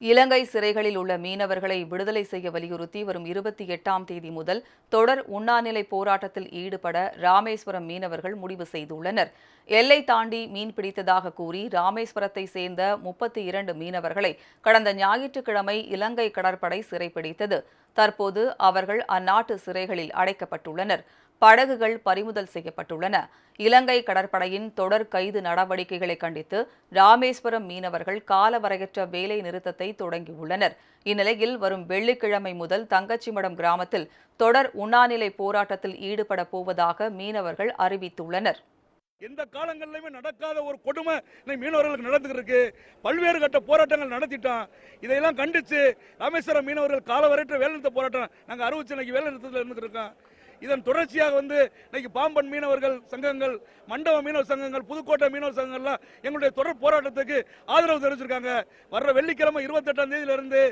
இலங்கை சிறைகளில் உள்ள மீனவர்களை விடுதலை செய்ய வலியுறுத்தி வரும் இருபத்தி எட்டாம் தேதி முதல் தொடர் உண்ணாநிலை போராட்டத்தில் ஈடுபட ராமேஸ்வரம் மீனவர்கள் முடிவு செய்துள்ளனர். எல்லை தாண்டி மீன் பிடித்ததாக கூறி ராமேஸ்வரத்தை சேர்ந்த முப்பத்தி இரண்டு மீனவர்களை கடந்த ஞாயிற்றுக்கிழமை இலங்கை கடற்படை சிறைப்பிடித்தது. தற்போது அவர்கள் அந்நாட்டு சிறைகளில் அடைக்கப்பட்டுள்ளனர். படகுகள் பறிமுதல் செய்யப்பட்டுள்ளன. இலங்கை கடற்படையின் தொடர் கைது நடவடிக்கைகளை கண்டித்து ராமேஸ்வரம் மீனவர்கள் காலவரையற்ற வேலை நிறுத்தத்தை தொடங்கியுள்ளனர். இந்நிலையில் வரும் வெள்ளிக்கிழமை முதல் தங்கச்சிமடம் கிராமத்தில் தொடர் உண்ணாநிலை போராட்டத்தில் ஈடுபட போவதாக மீனவர்கள் அறிவித்துள்ளனர். எந்த காலங்களிலுமே நடக்காத ஒரு கொடுமை மீனவர்களுக்கு நடந்துகிட்டு இருக்கு பல்வேறு கட்ட போராட்டங்கள் நடத்திட்டோம். இதையெல்லாம் கண்டிச்சு ராமேஸ்வரம் மீனவர்கள் காலவரையற்ற வேலைநிறுத்த போராட்டம் நாங்கள் அறுபத்தி இன்னைக்கு வேலை நிறுத்தத்தில் இருக்கோம். இதன் தொடர்ச்சியாக வந்து இன்னைக்கு பாம்பன் மீனவர்கள் சங்கங்கள் மண்டப மீனவர் சங்கங்கள் புதுக்கோட்டை மீனவர் சங்கங்கள்லாம் எங்களுடைய தொடர் போராட்டத்துக்கு ஆதரவு தெரிவிச்சிருக்காங்க. வர்ற வெள்ளிக்கிழமை இருபத்தெட்டாம் தேதியிலிருந்து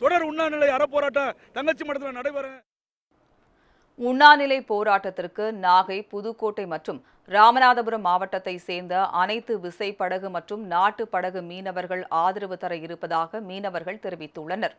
தொடர் உண்ணாநிலை அறப்போராட்டம் தங்கச்சி மடத்தில் நடைபெறும் உண்ணாநிலை போராட்டத்திற்கு நாகை புதுக்கோட்டை மற்றும் ராமநாதபுரம் மாவட்டத்தை சேர்ந்த அனைத்து விசை படகு மற்றும் நாட்டு படகு மீனவர்கள் ஆதரவு தர இருப்பதாக மீனவர்கள் தெரிவித்துள்ளனர்.